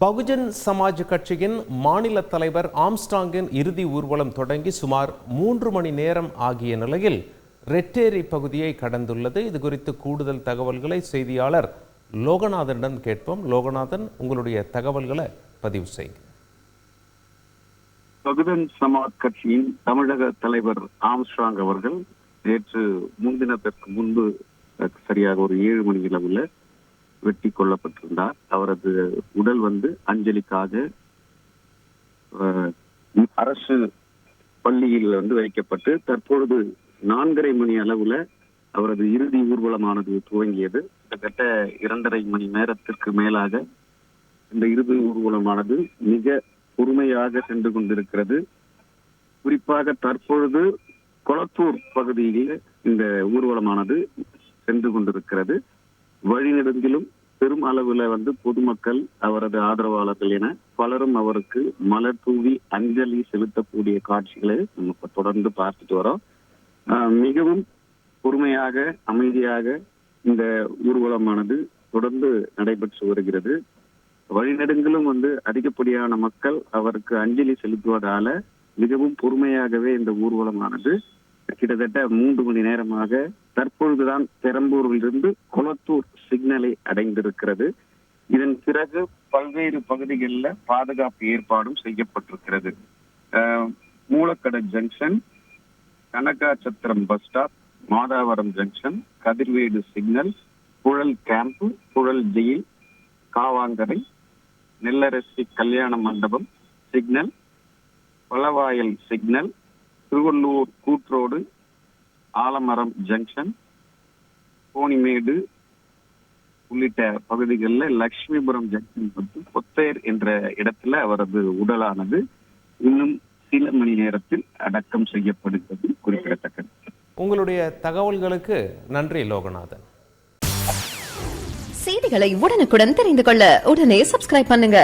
பகுஜன் சமாஜ் கட்சியின் மாநில தலைவர் ஆம்ஸ்டாங்கின் இறுதி ஊர்வலம் தொடங்கி சுமார் மூன்று மணி நேரம் ஆகிய நிலையில் ரெட்டேரி பகுதியை கடந்துள்ளது. இது குறித்து கூடுதல் தகவல்களை செய்தியாளர் லோகநாதனிடம் கேட்போம். லோகநாதன் உங்களுடைய தகவல்களை பதிவு செய்யுங்க. பகுஜன் சமாஜ் கட்சியின் தமிழக தலைவர் ஆம்ஸ்ட்ராங் அவர்கள் நேற்று முன்தினத்திற்கு முன்பு சரியாக ஒரு ஏழு மணி அளவில் வெட்டி கொல்லப்பட்டிருந்தார் அவரது உடல் வந்து அஞ்சலிக்காக அஹ், அரசு பள்ளியில் வந்து வைக்கப்பட்டு தற்பொழுது நான்கரை மணி அளவுல அவரது இறுதி ஊர்வலமானது துவங்கியது. கிட்டத்தட்ட இரண்டரை மணி நேரத்திற்கு மேலாக இந்த இறுதி ஊர்வலமானது மிக பொறுமையாக சென்று கொண்டிருக்கிறது. குறிப்பாக தற்பொழுது கொளத்தூர் பகுதியில் இந்த ஊர்வலமானது சென்று கொண்டிருக்கிறது. வழிநெடுங்கிலும் பெரும் அளவுல வந்து பொதுமக்கள் அவரது ஆதரவாளர்கள் என பலரும் அவருக்கு மலர் தூவி அஞ்சலி செலுத்தக்கூடிய காட்சிகளை நம்ம தொடர்ந்து பார்த்துட்டு வரோம். ஆஹ் மிகவும் பொறுமையாக அமைதியாக இந்த ஊர்வலமானது தொடர்ந்து நடைபெற்று வருகிறது. வழிநெடுங்கிலும் வந்து அதிகப்படியான மக்கள் அவருக்கு அஞ்சலி செலுத்துவதால மிகவும் பொறுமையாகவே இந்த ஊர்வலமானது கிட்டத்தட்ட மூன்று மணி நேரமாக தற்பொழுதுதான் பெரம்பூரிலிருந்து கொளத்தூர் சிக்னலை அடைந்திருக்கிறது. இதன் பிறகு பல்வேறு பகுதிகளில் பாதுகாப்பு ஏற்பாடும் செய்யப்பட்டிருக்கிறது. Moolakadai junction Kanagachatram bus stop Madhavaram junction Kathirvedu signal Puzhal camp Puzhal jail Kavangarai Nellarasi கல்யாண மண்டபம் சிக்னல் பலவாயல் சிக்னல் திருவள்ளூர் கூட்ரோடு ஆலமரம் ஜங்ஷன் கோணிமேடு உள்ளிட்ட பகுதிகளில் லட்சுமிபுரம் ஜங்ஷன் மற்றும் கொத்தையர் என்ற இடத்துல அவரது உடலானது இன்னும் சில மணி நேரத்தில் அடக்கம் செய்யப்படுகிறது குறிப்பிடத்தக்கது. உங்களுடைய தகவல்களுக்கு நன்றி லோகநாதன். செய்திகளை உடனுக்குடன் தெரிந்து கொள்ள உடனே சப்ஸ்கிரைப் பண்ணுங்க.